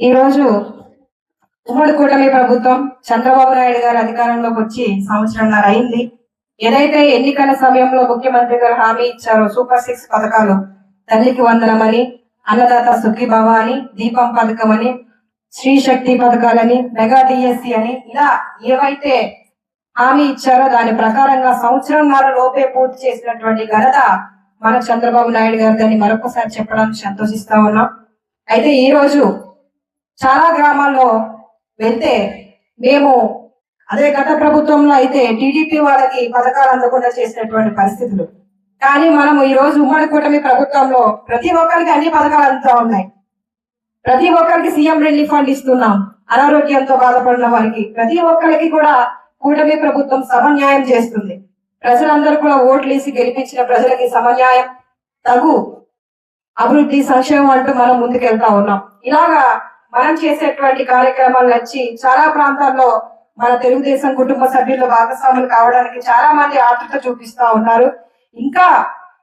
ఈరోజు ఉమ్మడి కూటమి ప్రభుత్వం చంద్రబాబు నాయుడు గారు అధికారంలోకి వచ్చి సంవత్సరంన్నర అయింది. ఏదైతే ఎన్నికల సమయంలో ముఖ్యమంత్రి గారు హామీ ఇచ్చారో సూపర్ సిక్స్ పథకాలు తల్లికి వందనమని అన్నదాత సుఖీభవ అని దీపం పథకం అని శ్రీ శక్తి పథకాలని మెగా డిఎస్సి అని ఇలా ఏవైతే హామీ ఇచ్చారో దాని ప్రకారంగా సంవత్సరంన్నర లోపే పూర్తి చేసినటువంటి ఘనత మన చంద్రబాబు నాయుడు గారు దాన్ని మరొకసారి చెప్పడానికి సంతోషిస్తా ఉన్నాం. అయితే ఈ రోజు చాలా గ్రామాల్లో వెళ్తే మేము అదే గత ప్రభుత్వంలో అయితే టీడీపీ వాళ్ళకి పథకాలు అందకుండా చేసినటువంటి పరిస్థితులు. కానీ మనం ఈ రోజు ఉమ్మడి కూటమి ప్రభుత్వంలో ప్రతి ఒక్కరికి అన్ని పథకాలు అందుతా ఉన్నాయి. ప్రతి ఒక్కరికి సీఎం రిలీఫ్ ఫండ్ ఇస్తున్నాం. అనారోగ్యంతో బాధపడిన వారికి ప్రతి ఒక్కరికి కూడా కూటమి ప్రభుత్వం సమన్యాయం చేస్తుంది. ప్రజలందరూ కూడా ఓట్లు వేసి గెలిపించిన ప్రజలకి సమన్యాయం తగు అభివృద్ధి సంక్షేమం అంటూ మనం ముందుకెళ్తా ఉన్నాం. ఇలాగా మనం చేసేటువంటి కార్యక్రమాలు నచ్చి చాలా ప్రాంతాల్లో మన తెలుగుదేశం కుటుంబ సభ్యులు భాగస్వాములు కావడానికి చాలా మంది ఆతృత చూపిస్తా ఉన్నారు. ఇంకా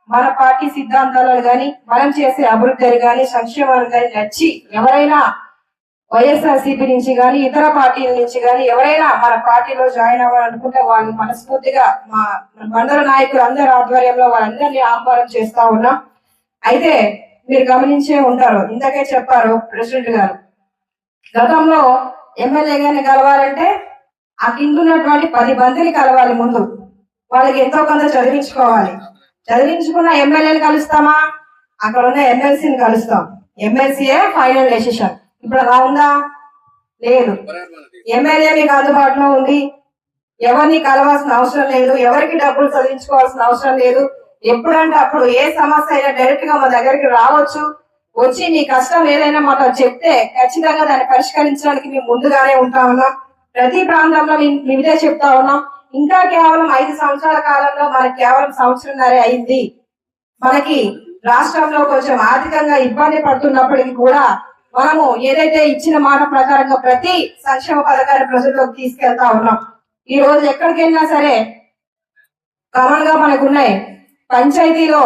మన పార్టీ సిద్ధాంతాలను గాని మనం చేసే అభివృద్ధిని గాని సంక్షేమాన్ని గాని నచ్చి ఎవరైనా వైఎస్ఆర్సీపీ నుంచి గాని ఇతర పార్టీల నుంచి గాని ఎవరైనా మన పార్టీలో జాయిన్ అవ్వాలనుకుంటే వాళ్ళని మనస్ఫూర్తిగా మా మండల నాయకులు అందరి ఆధ్వర్యంలో వాళ్ళందరినీ ఆహ్వానం చేస్తా ఉన్నాం. అయితే మీరు గమనించే ఉంటారు. ఇందాకే చెప్పారు ప్రెసిడెంట్ గారు. గతంలో ఎమ్మెల్యే గారిని కలవాలంటే ఆ కింద ఉన్నటువంటి పది మందిని కలవాలి ముందు. వాళ్ళకి ఎంతో కొంత చదివించుకోవాలి. చదివించుకున్న ఎమ్మెల్యేని కలుస్తామా? అక్కడ ఉన్న ఎమ్మెల్సీని కలుస్తాం. ఎమ్మెల్సీయే ఫైనల్ డెసిషన్. ఇప్పుడు అలా ఉందా? లేదు. ఎమ్మెల్యే మీకు అందుబాటులో ఉంది. ఎవరిని కలవాల్సిన అవసరం లేదు. ఎవరికి డబ్బులు చదివించుకోవాల్సిన అవసరం లేదు. ఎప్పుడంటే అప్పుడు ఏ సమస్య అయినా డైరెక్ట్గా మా దగ్గరికి రావచ్చు. వచ్చి మీ కష్టం ఏదైనా మాతో చెప్తే ఖచ్చితంగా దాన్ని పరిష్కరించడానికి మేము ముందుగానే ఉంటా ఉన్నాం. ప్రతి ప్రాంతంలో మేము వివిధ చెప్తా ఉన్నాం. ఇంకా కేవలం ఐదు సంవత్సరాల కాలంలో మనకి కేవలం సంవత్సరంన్నరే అయింది. మనకి రాష్ట్రంలో కొంచెం ఆర్థికంగా ఇబ్బంది పడుతున్నప్పటికీ కూడా మనము ఏదైతే ఇచ్చిన మాట ప్రకారంగా ప్రతి సంక్షేమ పథకాన్ని ప్రజల్లోకి తీసుకెళ్తా ఉన్నాం. ఈ రోజు ఎక్కడికి వెళ్ళినా సరే కామన్గా మనకు ఉన్నాయి పంచాయతీలో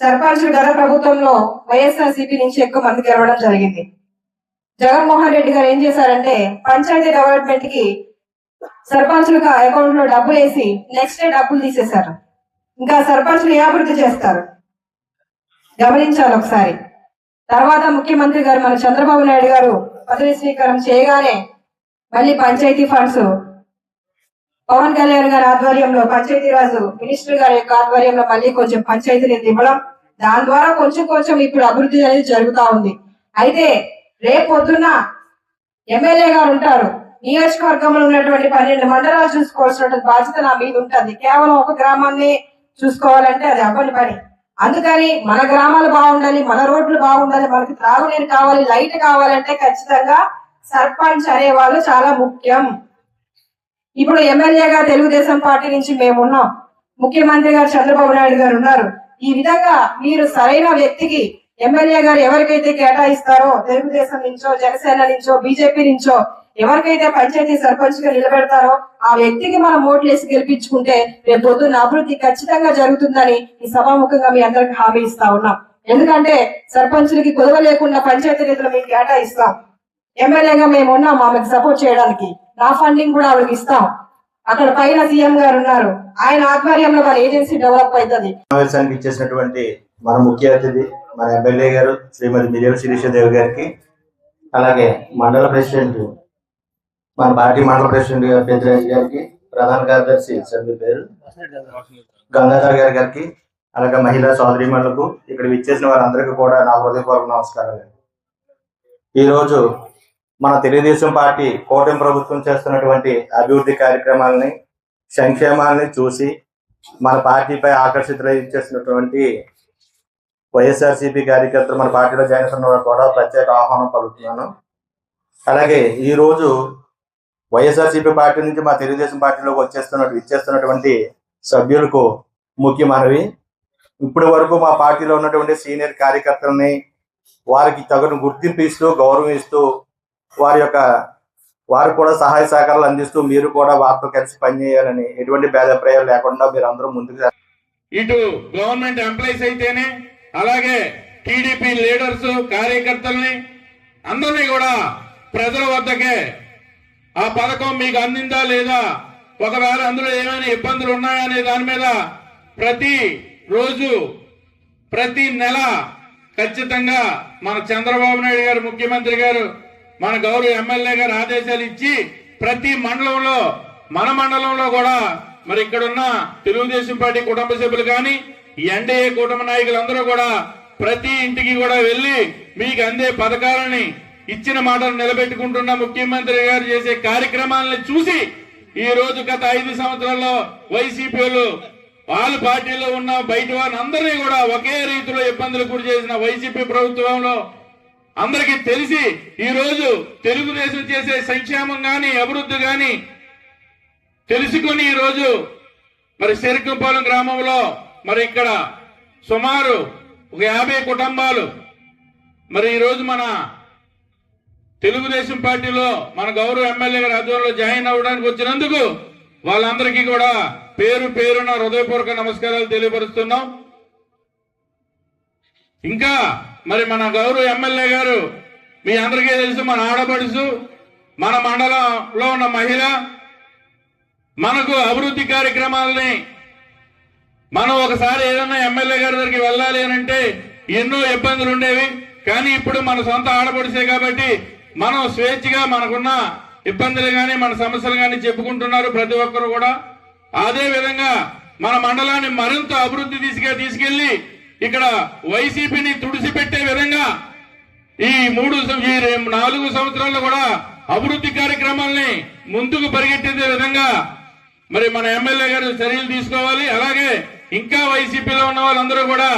సర్పంచ్ గత ప్రభుత్వంలో వైఎస్ఆర్ సిపి నుంచి ఎక్కువ మంది గెలవడం జరిగింది. జగన్మోహన్ రెడ్డి గారు ఏం చేశారంటే పంచాయతీ డెవలప్మెంట్కి సర్పంచులకు అకౌంట్లో డబ్బులు వేసి నెక్స్ట్ డే డబ్బులు తీసేశారు. ఇంకా సర్పంచులు ఏ అభివృద్ధి చేస్తారు? గమనించాలి ఒకసారి. తర్వాత ముఖ్యమంత్రి గారు మన చంద్రబాబు నాయుడు గారు పదవి స్వీకారం చేయగానే మళ్ళీ పంచాయతీ ఫండ్స్ పవన్ కళ్యాణ్ గారి ఆధ్వర్యంలో పంచాయతీరాజు మినిస్టర్ గారి యొక్క ఆధ్వర్యంలో మళ్ళీ కొంచెం పంచాయతీని ఇవ్వడం దాని ద్వారా కొంచెం కొంచెం ఇప్పుడు అభివృద్ధి అనేది జరుగుతా ఉంది. అయితే రేపు పొద్దున్న ఎమ్మెల్యే గారు ఉంటారు. నియోజకవర్గంలో ఉన్నటువంటి పన్నెండు మండలాలు చూసుకోవాల్సినటువంటి బాధ్యత నా మీద ఉంటుంది. కేవలం ఒక గ్రామాన్ని చూసుకోవాలంటే అది అవ్వని పని. అందుకని మన గ్రామాలు బాగుండాలి మన రోడ్లు బాగుండాలి మనకి త్రాగునీరు కావాలి లైట్ కావాలంటే ఖచ్చితంగా సర్పంచ్ అనేవాళ్ళు చాలా ముఖ్యం. ఇప్పుడు ఎమ్మెల్యేగా తెలుగుదేశం పార్టీ నుంచి మేము ఉన్నాం. ముఖ్యమంత్రి గారు చంద్రబాబు నాయుడు గారు ఉన్నారు. ఈ విధంగా మీరు సరైన వ్యక్తికి ఎమ్మెల్యే గారు ఎవరికైతే కేటాయిస్తారో తెలుగుదేశం నుంచో జనసేన నుంచో బీజేపీ నుంచో ఎవరికైతే పంచాయతీ సర్పంచ్గా నిలబెడతారో ఆ వ్యక్తికి మనం ఓట్లేసి గెలిపించుకుంటే రేపు పొద్దున్న అభివృద్ధి ఖచ్చితంగా జరుగుతుందని ఈ సభాముఖంగా మీ అందరికి హామీ ఇస్తా ఉన్నాం. ఎందుకంటే సర్పంచులకి కుదవ లేకుండా పంచాయతీ నిధులు మీకు కేటాయిస్తాం. ఎమ్మెల్యేగా మేము ఉన్నాం ఆమెకు సపోర్ట్ చేయడానికి. నా ఫండింగ్ కూడా ఆవిడకి ఇస్తాం. అక్కడ పైన సీఎం గారు ఉన్నారు. ఆయన ఆధ్వర్యంలో మన ఏజెన్సీ డెవలప్ అవుతుంది. సమావేశానికి ఇచ్చేసినటువంటి మన ముఖ్య అతిథి మన ఎమ్మెల్యే గారు శ్రీమతి మిర్యాల శిరీషదేవి గారికి అలాగే మండల ప్రెసిడెంట్ మన పార్టీ మండల ప్రెసిడెంట్ గారు గారికి ప్రధాన కార్యదర్శి సభ్యుల పేరు గంగాధర్ గారి గారికి అలాగే మహిళా సోదరిమణులకు ఇక్కడ విచ్చేసిన వారందరికీ కూడా నా హృదయపూర్వక నమస్కారాలు. ఈరోజు మన తెలుగుదేశం పార్టీ కూటమి ప్రభుత్వం చేస్తున్నటువంటి అభివృద్ధి కార్యక్రమాలని సంక్షేమాలని చూసి మన పార్టీపై ఆకర్షితులై చేసినటువంటి వైఎస్ఆర్సీపీ కార్యకర్తలు మన పార్టీలో జాయిన్ అవుతున్న కూడా ప్రత్యేక ఆహ్వానం పలుకుతున్నాను. అలాగే ఈ రోజు వైఎస్ఆర్సీపీ పార్టీ నుంచి మా తెలుగుదేశం పార్టీలోకి వచ్చేస్తున్నట్టు ఇచ్చేస్తున్నటువంటి సభ్యులకు ముఖ్య మనవి. ఇప్పటి వరకు మా పార్టీలో ఉన్నటువంటి సీనియర్ కార్యకర్తలని వారికి తగిన గుర్తింపు ఇస్తూ గౌరవం ఇస్తూ వారి యొక్క వారు కూడా సహాయ సహకారాలు అందిస్తూ మీరు కూడా వారితో కలిసి పనిచేయాలని ఎటువంటి భేదప్రాయాలు లేకుండా మీరు అందరూ ముందుకు ఇటు గవర్నమెంట్ ఎంప్లాయీస్ అయితేనే అలాగే టీడీపీ లీడర్స్ కార్యకర్తల్ని అందరినీ కూడా ప్రజల వద్దకే ఆ పథకం మీకు అందిందా లేదా ఒకవేళ అందులో ఏమైనా ఇబ్బందులు ఉన్నాయా అనే దాని మీద ప్రతి రోజు ప్రతి నెల ఖచ్చితంగా మన చంద్రబాబు నాయుడు గారు ముఖ్యమంత్రి గారు మన గౌరవ ఎమ్మెల్యే గారు ఆదేశాలు ఇచ్చి ప్రతి మండలంలో మన మండలంలో కూడా మరి ఇక్కడున్న తెలుగుదేశం పార్టీ కుటుంబ సభ్యులు కానీ ఎన్డీఏ కుటుంబ నాయకులందరూ కూడా ప్రతి ఇంటికి కూడా వెళ్ళి మీకు అందే పథకాలని ఇచ్చిన మాటలు నిలబెట్టుకుంటున్న ముఖ్యమంత్రి గారు చేసే కార్యక్రమాలను చూసి ఈ రోజు గత ఐదు సంవత్సరాల్లో వైసీపీ వాళ్ళు వాళ్ళ పార్టీలో ఉన్న బయట వారిని కూడా ఒకే రీతిలో ఇబ్బందులకు గురి చేసిన వైసీపీ ప్రభుత్వంలో అందరికీ తెలిసి ఈ రోజు తెలుగుదేశం చేసే సంక్షేమం గాని అభివృద్ధి గాని తెలుసుకొని ఈ రోజు మరి శరికంపాలెం గ్రామంలో మరి ఇక్కడ సుమారు ఒక యాభై కుటుంబాలు మరి ఈరోజు మన తెలుగుదేశం పార్టీలో మన గౌరవ ఎమ్మెల్యే గారి ఆధ్వర్యంలో జాయిన్ అవ్వడానికి వచ్చినందుకు వాళ్ళందరికీ కూడా పేరు పేరున హృదయపూర్వక నమస్కారాలు తెలియపరుస్తున్నాం. ఇంకా మరి మన గౌరవ ఎమ్మెల్యే గారు మీ అందరికీ తెలుసు మన ఆడపడుచు మన మండలంలో ఉన్న మహిళ మనకు అభివృద్ధి కార్యక్రమాలని మనం ఒకసారి ఏదైనా ఎమ్మెల్యే గారి దగ్గరికి వెళ్ళాలి అని అంటే ఎన్నో ఇబ్బందులు ఉండేవి. కానీ ఇప్పుడు మన సొంత ఆడపడిసే కాబట్టి మనం స్వేచ్ఛగా మనకున్న ఇబ్బందులు కానీ మన సమస్యలు కానీ చెప్పుకుంటున్నారు ప్రతి ఒక్కరు కూడా. అదే విధంగా మన మండలాన్ని మరింత అభివృద్ధి దిశగా తీసుకెళ్ళి ఇక్కడ వైసీపీని తుడిసిపెట్టే విధంగా ఈ మూడు ఈ నాలుగు సంవత్సరాల్లో కూడా అభివృద్ధి కార్యక్రమాల్ని ముందుకు పరిగెట్టించే విధంగా మరి మన ఎమ్మెల్యే గారు చర్యలు తీసుకోవాలి. అలాగే ఇంకా వైసీపీలో ఉన్న వాళ్ళందరూ కూడా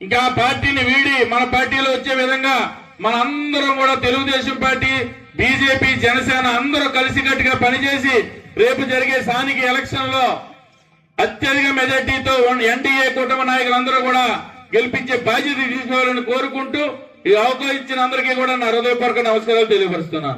ఇంకా ఆ పార్టీని వీడి మన పార్టీలో వచ్చే విధంగా మన అందరం కూడా తెలుగుదేశం పార్టీ బీజేపీ జనసేన అందరూ కలిసికట్టుగా పనిచేసి రేపు జరిగే స్థానిక ఎలక్షన్లో అత్యధిక మెజార్టీతో ఎన్డీఏ కూటమి నాయకులందరూ కూడా గెలిపించే బాధ్యత తీసుకోవాలని కోరుకుంటూ ఈ అవకాశం ఇచ్చిన అందరికీ కూడా నా హృదయపూర్వక నమస్కారాలు తెలియపరుస్తున్నాను.